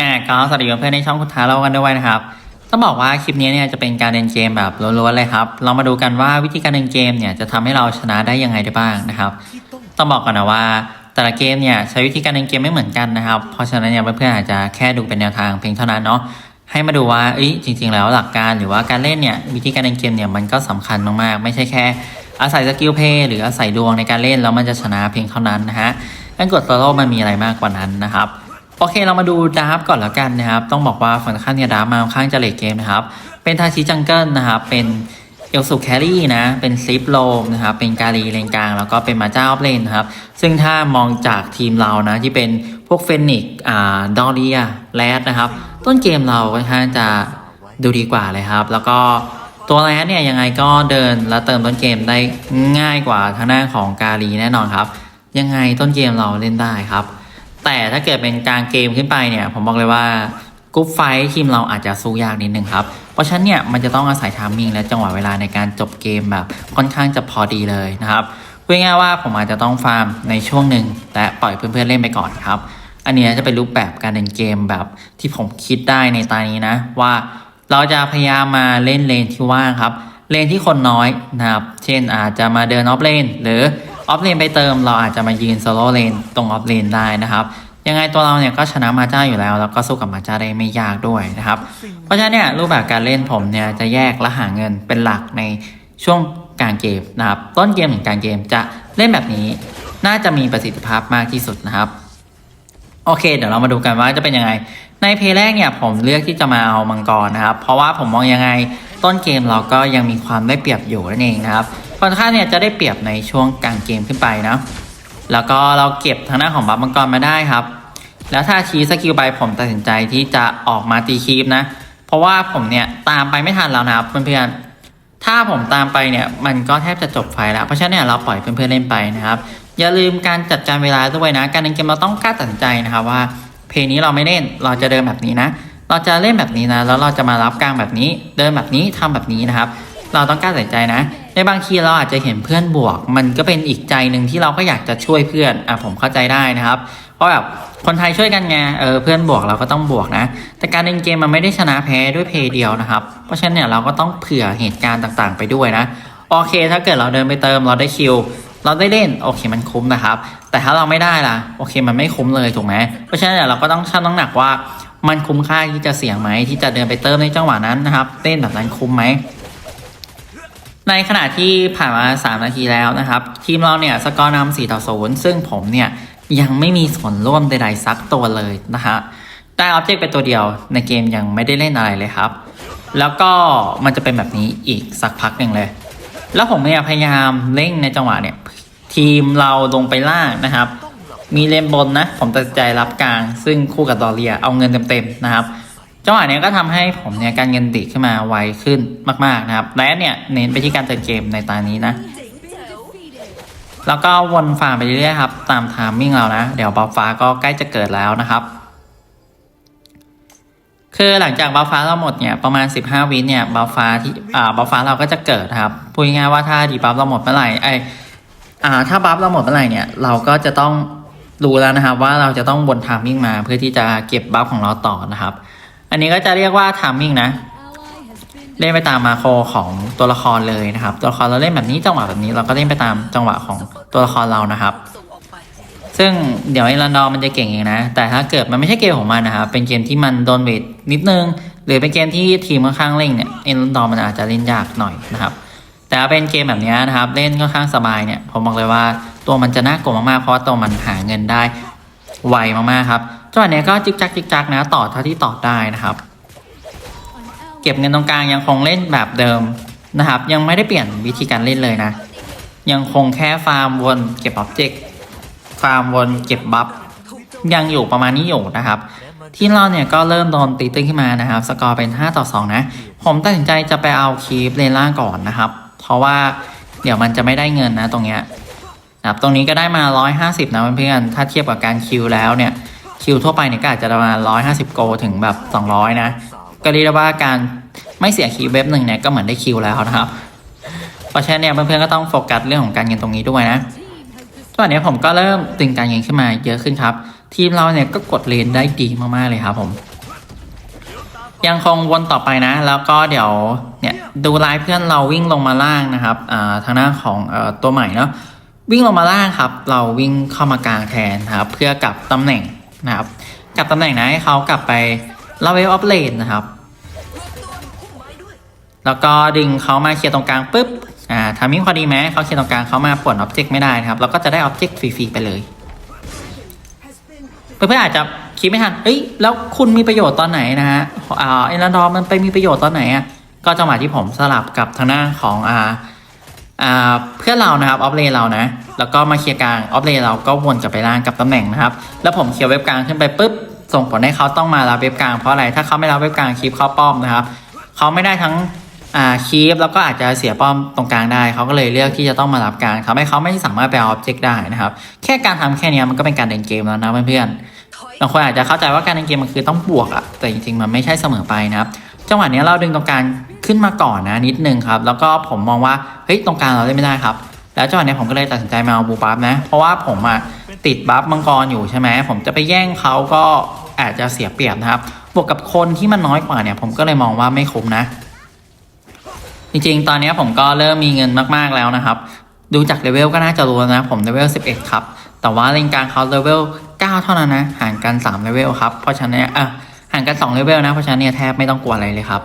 อ่าก็สวัสดีเพื่อนๆในช่องคุณท้าเรากันด้วยนะครับต้องบอกว่าคลิปนี้เนี่ยจะเป็นการเล่นเกมแบบล้วนๆเลยครับ เรามาดูกันว่าวิธีการเล่นเกมเนี่ยจะทำให้เราชนะได้ยังไงได้บ้างนะครับ ต้องบอกก่อนนะว่าแต่ละเกมเนี่ยใช้วิธีการเล่นเกมไม่เหมือนกันนะครับ เพราะฉะนั้นเนี่ยเพื่อนๆอาจจะแค่ดูเป็นแนวทางเพียงเท่านั้นเนาะให้มาดูว่าเอ้ยจริง ๆ แล้วหลักการหรือว่าการเล่นเนี่ยวิธีการเล่นเกมเนี่ยมันก็สำคัญมากๆ ไม่ใช่แค่ อาศัยสกิลเพย์หรืออาศัยดวงในการเล่นแล้วมันจะชนะเพียงเท่านั้นนะฮะการกดโซโล่มันมีอะไรมากกว่านั้นนะครับ โอเคเรามาดูดาร์ฟก่อนแล้วกันนะครับ ต้องบอกว่าฝั่งข้ามเนี่ยดาร์ฟมาค่อนข้างจะเลทเกมนะครับ เป็นทาชิจังเกิลนะครับ เป็นเอลสุแครี่นะ เป็นซิปโลมนะครับ เป็นกาลีเลนกลาง แล้วก็เป็นมาเจ้าออฟเลนนะครับ ซึ่งถ้ามองจากทีมเรานะที่เป็นพวกเฟนิกอ่าดอเรียแรดนะครับ ต้นเกมเราค่อนข้างจะดูดีกว่าเลยครับ แล้วก็ตัวแรดเนี่ยยังไงก็เดินและเติมต้นเกมได้ง่ายกว่าทางหน้าของกาลีแน่นอนครับ ยังไงต้นเกมเราเล่นได้ครับ แต่ถ้าเกิดเป็นกลางเกมขึ้นไปเนี่ย ผมบอกเลยว่ากรุ๊ปไฟท์ทีมเราอาจจะสู้ยากนิดนึงครับ เพราะฉะนั้นเนี่ยมันจะต้องอาศัยทามมิ่งและจังหวะเวลาในการจบเกมแบบค่อนข้างจะพอดีเลยนะครับพูดง่ายว่าผมอาจจะต้องฟาร์มในช่วงหนึ่งและปล่อยเพื่อนๆเล่นไปก่อนครับ อันนี้จะเป็นรูปแบบการเล่นเกมแบบที่ผมคิดได้ในตานี้นะ ว่าเราจะพยายามมาเล่นเลนที่ว่างครับ เลนที่คนน้อยนะครับ เช่นอาจจะมาเดินออฟเลนหรือ ออฟเลนไปเติมเราอาจจะมายืนโซโล่เลนตรงออฟเลนได้นะครับ ยังไงตัวเราเนี่ยก็ชนะมาจ้าอยู่แล้ว แล้วก็สู้กับมาจ้าได้ไม่ยากด้วยนะครับ เพราะฉะนั้นเนี่ยรูปแบบการเล่นผมเนี่ยจะแยกและหาเงินเป็นหลักในช่วงกลางเกมนะครับ ต้นเกมถึงกลางเกมจะเล่นแบบนี้น่าจะมีประสิทธิภาพมากที่สุดนะครับ โอเค เดี๋ยวเรามาดูกันว่าจะเป็นยังไง ในเพลย์แรกเนี่ยผมเลือกที่จะมาเอามังกรนะครับ เพราะว่าผมมองยังไงต้นเกมเราก็ยังมีความได้เปรียบอยู่นั่นเองนะครับ ค่อนข้างเนี่ยจะได้เปรียบในช่วงกลางเกมขึ้นไปนะ แล้วก็เราเก็บทางหน้าของบัฟมังกรมาได้ครับ แล้วถ้าชี้สกิลไปผมตัดสินใจที่จะออกมาตีคีปนะ เพราะว่าผมเนี่ยตามไปไม่ทันแล้วนะครับเพื่อนๆ ถ้าผมตามไปเนี่ยมันก็แทบจะจบไฟแล้ว เพราะฉะนั้นเนี่ยเราปล่อยเพื่อนๆเล่นไปนะครับ อย่าลืมการจัดการเวลาด้วยนะ การเล่นเกมเราต้องกล้าตัดสินใจนะครับว่า เพลงนี้เราไม่เล่น เราจะเดินแบบนี้นะ เราจะเล่นแบบนี้นะ แล้วเราจะมารับกลางแบบนี้ เดินแบบนี้ทำแบบนี้นะครับ เราต้องกล้าตัดสินใจนะ ในบางทีเราอาจจะเห็นเพื่อนบวก มันก็เป็นอีกใจหนึ่งที่เราก็อยากจะช่วยเพื่อนอะผมเข้าใจได้นะครับ เพราะแบบคนไทยช่วยกันไงเออเพื่อนบวกเราก็ต้องบวกนะ แต่การเล่นเกมมันไม่ได้ชนะแพ้ด้วยเพย์เดียวนะครับ เพราะฉะนั้นเนี่ยเราก็ต้องเผื่อเหตุการณ์ต่างๆ ไปด้วยนะโอเค ถ้าเกิดเราเดินไปเติมเราได้คิวเราได้เล่นโอเคมันคุ้มนะครับ แต่ถ้าเราไม่ได้ล่ะโอเคมันไม่คุ้มเลยถูกไหมเพราะฉะนั้นเนี่ยเราก็ต้องชั่งน้ำหนักว่า มันคุ้มค่าที่จะเสี่ยงไหมที่จะเดินไปเติมในจังหวะนั้นนะครับเต้นแบบนั้นคุ้มไหม ในขณะที่ผ่านมา 3 นาทีแล้วนะครับ ทีมเราเนี่ยสกอร์นำ4ต่อ0ซึ่งผมเนี่ยยังไม่มีส่วนร่วมใดๆสักตัวเลยนะฮะได้ออบเจกต์เป็นตัวเดียวในเกมยังไม่ได้เล่นอะไรเลยครับ แล้วก็มันจะเป็นแบบนี้อีกสักพักหนึ่งเลย แล้วผมเนี่ยพยายามเร่งในจังหวะเนี่ย ทีมเราลงไปล่างนะครับ มีเลนบนนะ ผมตัดใจรับกลาง ซึ่งคู่กับดอเรียเอาเงินเต็มๆนะครับ จังหวะนี้ก็ทำให้ผมเนี่ยการเงินดีขึ้นมาไวขึ้นมากๆนะครับ และเนี่ยเน้นไปที่การเติมเกมในตานี้นะ แล้วก็วนฟาร์มไปเรื่อยๆครับ ตามไทามมิ่งเรานะ เดี๋ยวบัฟฟ้าก็ใกล้จะเกิดแล้วนะครับ คือหลังจากบัฟฟ้าเราหมดเนี่ยประมาณ 15 วิเนี่ยบัฟฟ้าที่อ่าบัฟฟ้าเราก็จะเกิดครับพูดง่ายๆว่าถ้าดีบัฟเราหมดเมื่อไหร่ไออ่าถ้าบัฟเราหมดเมื่อไหร่เนี่ยเราก็จะต้องรู้แล้วนะครับว่าเราจะต้องวนไทามมิ่งมาเพื่อที่จะเก็บบัฟของเราต่อนะครับ อันนี้ก็จะเรียกว่าทามมิ่งนะ เล่นไปตามมาโครของตัวละครเลยนะครับ ตัวละครเราเล่นแบบนี้จังหวะแบบนี้เราก็เล่นไปตามจังหวะของตัวละครเรานะครับ ซึ่งเดี๋ยวไอ้รันดอมันจะเก่งเองนะ แต่ถ้าเกิดมันไม่ใช่เกมของมันนะครับ เป็นเกมที่มันโดนเวทนิดนึง หรือเป็นเกมที่ทีมค่อนข้างเร่งเนี่ยไอ้รันดอมมันอาจจะเล่นยากหน่อยนะครับแต่เป็นเกมแบบนี้นะครับ เล่นค่อนข้างสบายเนี่ยผมบอกเลยว่าตัวมันจะน่ากลัวมากๆเพราะตัวมันหาเงินได้ไวมากๆครับ จังหวะเนี้ยก็จิกจักจิกจักนะต่อเท่าที่ต่อได้นะครับ เก็บเงินตรงกลางยังคงเล่นแบบเดิมนะครับ ยังไม่ได้เปลี่ยนวิธีการเล่นเลยนะ ยังคงแค่ฟาร์มวนเก็บออบเจกต์ฟาร์มวนเก็บบัฟยังอยู่ประมาณนี้อยู่นะครับ ทีมเราเนี่ยก็เริ่มโดนตีตื้นขึ้นมานะครับ สกอร์เป็น 5 ต่อ 2 นะ ผมตัดสินใจจะไปเอาคีฟเลนล่างก่อนนะครับ เพราะว่าเดี๋ยวมันจะไม่ได้เงินนะตรงเนี้ยนะครับตรงนี้ก็ได้มา 150 นะเพื่อนๆถ้าเทียบกับการคิวแล้วเนี่ย คิวทั่วไปเนี่ยก็อาจจะประมาณ 150 โกถึงแบบ 200 นะ ก็เรียกได้ว่าการไม่เสียคีย์เว็บหนึ่งเนี่ยก็เหมือนได้คิวแล้วนะครับ เพราะฉะนั้นเนี่ยเพื่อนๆก็ต้องโฟกัสเรื่องของการเงินตรงนี้ด้วยนะตอนนี้ผมก็เริ่มตึงการเงินขึ้นมาเยอะขึ้นครับ ทีมเราเนี่ยก็กดเลนได้ดีมากๆเลยครับผมยังคงวนต่อไปนะ แล้วก็เดี๋ยวเนี่ยดูไลน์เพื่อนเราวิ่งลงมาล่างนะครับอ่าทางหน้าของอตัวใหม่เนาะวิ่งลงมาล่างครับ เราวิ่งเข้ามากลางแทนครับ เพื่อกับตำแหน่ง นะครับกลับตำแหน่งนะให้เขากลับไปลาเวลออฟเลนนะครับ แล้วก็ดึงเขามาเคลียร์ตรงกลางปุ๊บอ่าทามิ่งพอดีไหมเขาเคลียร์ตรงกลางเขามาป่วนอ็อบเจกต์ไม่ได้นะครับเราก็จะได้ออบเจกต์ฟรีๆไปเลยเพื่อนๆอาจจะคิดไม่ทันเฮ้ยแล้วคุณมีประโยชน์ตอนไหนนะฮะอ่าเอลันดอร์มันไปมีประโยชน์ตอนไหนอะก็จังหวะที่ผมสลับกับทางหน้าของอ่าอ่าเพื่อนเรานะครับออฟเลย์เรานะ แล้วก็มาเคลียร์กลางออฟเลย์เราก็วนกลับไปล่างกับตำแหน่งนะครับ แล้วผมเคลียร์เว็บกลางขึ้นไปปุ๊บ ส่งผลให้เขาต้องมารับเว็บกลางเพราะอะไร ถ้าเขาไม่รับเว็บกลางคลิปเข้าป้อมนะครับ เขาไม่ได้ทั้งอ่าคีฟแล้วก็อาจจะเสียป้อมตรงกลางได้ เขาก็เลยเลือกที่จะต้องมารับกลางทำให้เขาไม่สามารถไปเอาออบเจกต์ได้นะครับ แค่การทำแค่นี้มันก็เป็นการเดินเกมแล้วนะเพื่อนๆบางคนอาจจะเข้าใจว่าการเล่นเกมมันคือต้องบวกอะแต่จริงๆมันไม่ใช่เสมอไปนะครับจังหวะนี้เราดึงตรงกลางขึ้นมาก่อนนะนิดนึงครับ แล้วก็ผมมองว่าเฮ้ยตรงกลางเราเล่นไม่ได้ครับ แล้วจังหวะนี้ผมก็เลยตัดสินใจมาเอาบูบัฟนะ เพราะว่าผมอะติดบัฟมังกรอยู่ใช่ไหมผมจะไปแย่งเขาก็อาจจะเสียเปรียบนะครับ บวกกับคนที่มันน้อยกว่าเนี่ย ผมก็เลยมองว่าไม่คุ้มนะ จริงๆ ตอนนี้ผมก็เริ่มมีเงินมากๆแล้วนะครับ ดูจากเลเวลก็น่าจะรู้นะ ผมเลเวล 11 ครับ แต่ว่าเลนกลางเขาเลเวล 9 เท่านั้นนะ ห่างกัน3เลเวลครับ เพราะฉะนั้นเนี่ยอะห่างกัน2เลเวลนะ เพราะฉะนั้นเนี่ยแทบไม่ต้องกลัวอะไรเลยครับ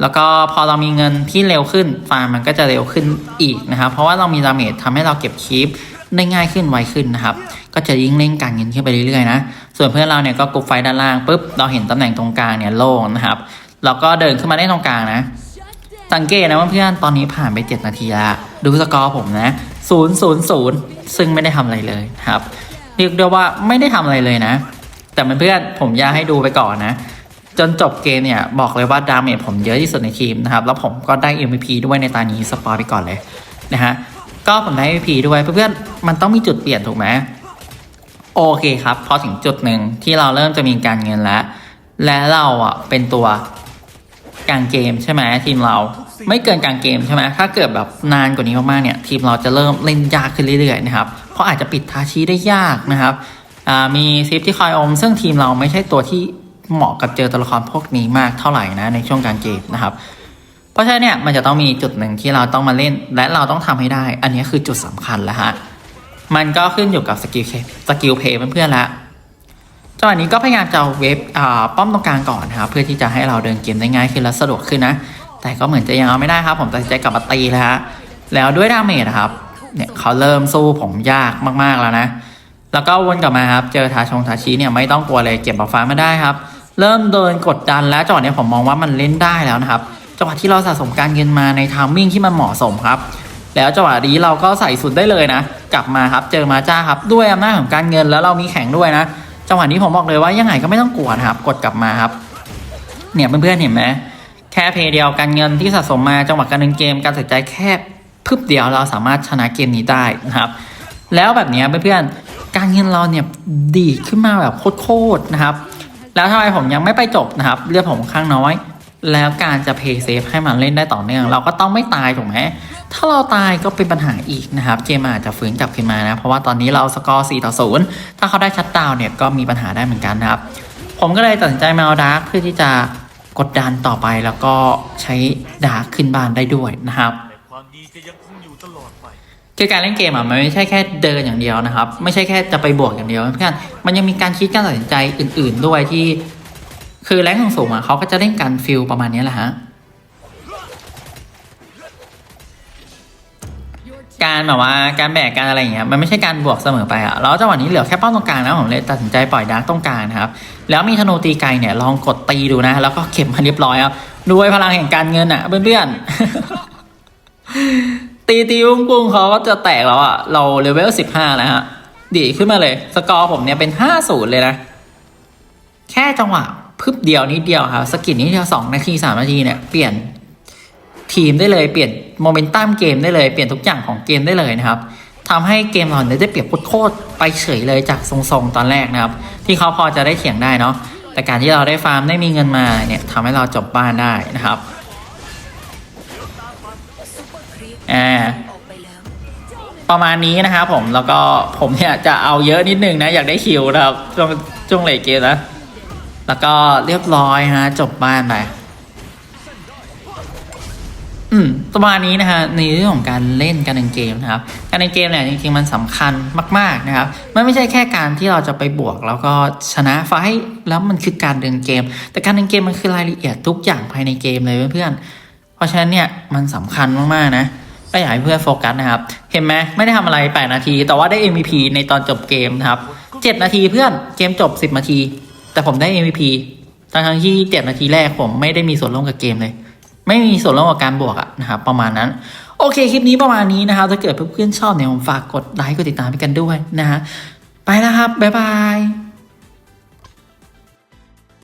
แล้วก็พอเรามีเงินที่เร็วขึ้นฟาร์มมันก็จะเร็วขึ้นอีกนะครับ เพราะว่าเรามีดาเมจทำให้เราเก็บคีปได้ง่ายขึ้นไวขึ้นนะครับ ก็จะยิ่งเล่นการเงินขึ้นไปเรื่อยๆนะ ส่วนเพื่อนเราเนี่ยก็กรุ๊ปไฟด้านล่างปุ๊บเราเห็นตำแหน่งตรงกลางเนี่ยโล่งนะครับ เราก็เดินขึ้นมาได้ตรงกลางนะ สังเกตนะว่าเพื่อนตอนนี้ผ่านไป 7 นาทีล้วดูสกอร์ผมนะ0 0 0 ซึ่งไม่ได้ทำอะไรเลยครับ เรียกได้ว่าไม่ได้ทำอะไรเลยนะ แต่เพื่อนๆผมอยากให้ดูไปก่อนนะ จนจบเกมเนี่ย บอกเลยว่าดาเมจผมเยอะที่สุดในทีมนะครับ แล้วผมก็ได้ MVP ด้วยในตานี้สปอยไปก่อนเลยนะฮะก็ผมได้ MVP ด้วยเพื่อนๆมันต้องมีจุดเปลี่ยนถูกไหมโอเคครับ พอถึงจุดหนึ่งที่เราเริ่มจะมีการเงินแล้ว และเราอะเป็นตัวกลางเกมใช่ไหมทีมเราไม่เกินกลางเกมใช่ไหมถ้าเกิดแบบนานกว่านี้มากๆเนี่ย ทีมเราจะเริ่มเล่นยากขึ้นเรื่อยๆนะครับเพราะอาจจะปิดทาชีได้ยากนะครับมีซิฟที่คอยอม ซึ่งทีมเราไม่ใช่ตัวที่ เหมาะกับเจอตัวละครพวกนี้มากเท่าไหร่นะในช่วงกางเกมนะครับ เพราะฉะนั้นเนี่ยมันจะต้องมีจุดหนึ่งที่เราต้องมาเล่น และเราต้องทำให้ได้ อันนี้คือจุดสำคัญแล้วฮะมันก็ขึ้นอยู่กับสกิลสกิลเพย์เพื่อนๆล้วจังหวะนี้ก็พยายามจะเวฟอ่าป้อมตรงกลางก่อนนะครับเพื่อที่จะให้เราเดินเกมได้ง่ายขึ้นและสะดวกขึ้นนะ แต่ก็เหมือนจะยังเอาไม่ได้ครับ ผมตัดใจกลับมาตีแล้วฮะแล้วด้วยดาเมจนะครับเนี่ยเขาเริ่มสู้ผมยากมากๆแล้วนะ แล้วก็วนกลับมาครับ เจอทาชงทาชีเนี่ยไม่ต้องกลัวเลยเก็บบัฟฟ้ามาได้ครับ เริ่มเดินกดดันแล้วจังหวะนี้ผมมองว่ามันเล่นได้แล้วนะครับจังหวะที่เราสะสมการเงินมาในทามมิ่งที่มันเหมาะสมครับ แล้วจังหวะนี้เราก็ใส่สุดได้เลยนะ กลับมาครับเจอมาจ้าครับ ด้วยอำนาจของการเงินแล้วเรามีแข่งด้วยนะ จังหวะนี้ผมบอกเลยว่ายังไงก็ไม่ต้องกลัวนะครับ กดกลับมาครับ เนี่ยเพื่อนๆเห็นไหมแค่เพย์เดียวการเงินที่สะสมมาจังหวะการเล่นเกมการตัดสินใจแค่พึบเดียวเราสามารถชนะเกมนี้ได้นะครับ แล้วแบบนี้เพื่อนๆการเงินเราเนี่ยดีขึ้นมาแบบโคตรๆนะครับ แล้วทำไมผมยังไม่ไปจบนะครับเลือดผมข้างน้อย แล้วการจะเพย์เซฟให้มันเล่นได้ต่อเนื่อง เราก็ต้องไม่ตายถูกไหมถ้าเราตายก็เป็นปัญหาอีกนะครับ เกมอาจจะฟื้นกลับขึ้นมานะ เพราะว่าตอนนี้เราสกอร์4ต่อ0ถ้าเขาได้ชัดดาวเนี่ยก็มีปัญหาได้เหมือนกันนะครับ ผมก็เลยตัดสินใจมาเอาดาร์กเพื่อที่จะกดดันต่อไปแล้วก็ใช้ดาร์กขึ้นบ้านได้ด้วยนะครับ ความดีจะยังคงอยู่ตลอด คือการเล่นเกมอะมันไม่ใช่แค่เดินอย่างเดียวนะครับ ไม่ใช่แค่จะไปบวกอย่างเดียวเพื่อนมันยังมีการคิดการตัดสินใจอื่น ๆ ด้วยที่ คือแรงของสูงอะเขาก็จะเล่นกันฟิลประมาณนี้แหละฮะการแบบว่าการแบกการอะไรอย่างเงี้ยมันไม่ใช่การบวกเสมอไปอะแล้วจังหวะนี้เหลือแค่เป้าตรงกลางนะผมเลยตัดสินใจปล่อยดาร์กตรงกลางนะครับแล้วมีธนูตีไกลเนี่ยลองกดตีดูนะ แล้วก็เข็มมาเรียบร้อยอะด้วยพลังแห่งการเงินอะเพื่อนๆ ตีตีปุ้งปุ้งเขาก็จะแตกแล้วอะเราเลเวลสิบห้าแล้วฮะ ดีขึ้นมาเลย สกอร์ผมเนี่ยเป็นห้าศูนย์เลยนะ แค่จังหวะพึบเดียวนิดเดียวครับ สกิลนิดเดียวสองนาทีสามนาทีเนี่ยเปลี่ยนทีมได้เลยเปลี่ยนโมเมนตัมเกมได้เลยเปลี่ยนทุกอย่างของเกมได้เลยนะครับทำให้เกมเราเนี่ยได้เปรียบโคตรไปเฉยเลยจากทรงๆตอนแรกนะครับ ที่เขาพอจะได้เถียงได้เนาะแต่การที่เราได้ฟาร์มได้มีเงินมาเนี่ยทำให้เราจบบ้านได้นะครับ อ่าประมาณนี้นะครับผมแล้วก็ผมเนี่ยจะเอาเยอะนิดนึงนะ อยากได้คิวนะครับช่วงช่วงเลเกมนะ แล้วก็เรียบร้อยฮะจบบ้านไปอืมประมาณนี้นะฮะในเรื่องของการเล่นการเล่นเกมนะครับ การเล่นเกมเนี่ยจริงๆมันสำคัญมาก ๆนะครับมันไม่ใช่แค่การที่เราจะไปบวก แล้วก็ชนะไฟแล้วมันคือการเดินเกม แต่การเดินเกมมันคือรายละเอียดทุกอย่างภายในเกมเลยเพื่อนๆเพราะฉะนั้นเนี่ยมันสำคัญมากๆนะ ก็อยากให้เพื่อนโฟกัสนะครับ เห็นไหมไม่ได้ทำอะไร 8 นาที แต่ว่าได้ MVP ในตอนจบเกมนะครับ 7 นาทีเพื่อนเกมจบ 10 นาที แต่ผมได้ MVP ทั้งๆที่ 7 นาทีแรกผมไม่ได้มีส่วนร่วมกับเกมเลย ไม่มีส่วนร่วมกับการบวกอะนะครับประมาณนั้นโอเคคลิปนี้ประมาณนี้นะครับถ้าเกิดเพื่อนๆชอบเนี่ยผมฝากกดไลค์กดติดตามให้กันด้วยนะฮะไปแล้วครับบ๊ายบาย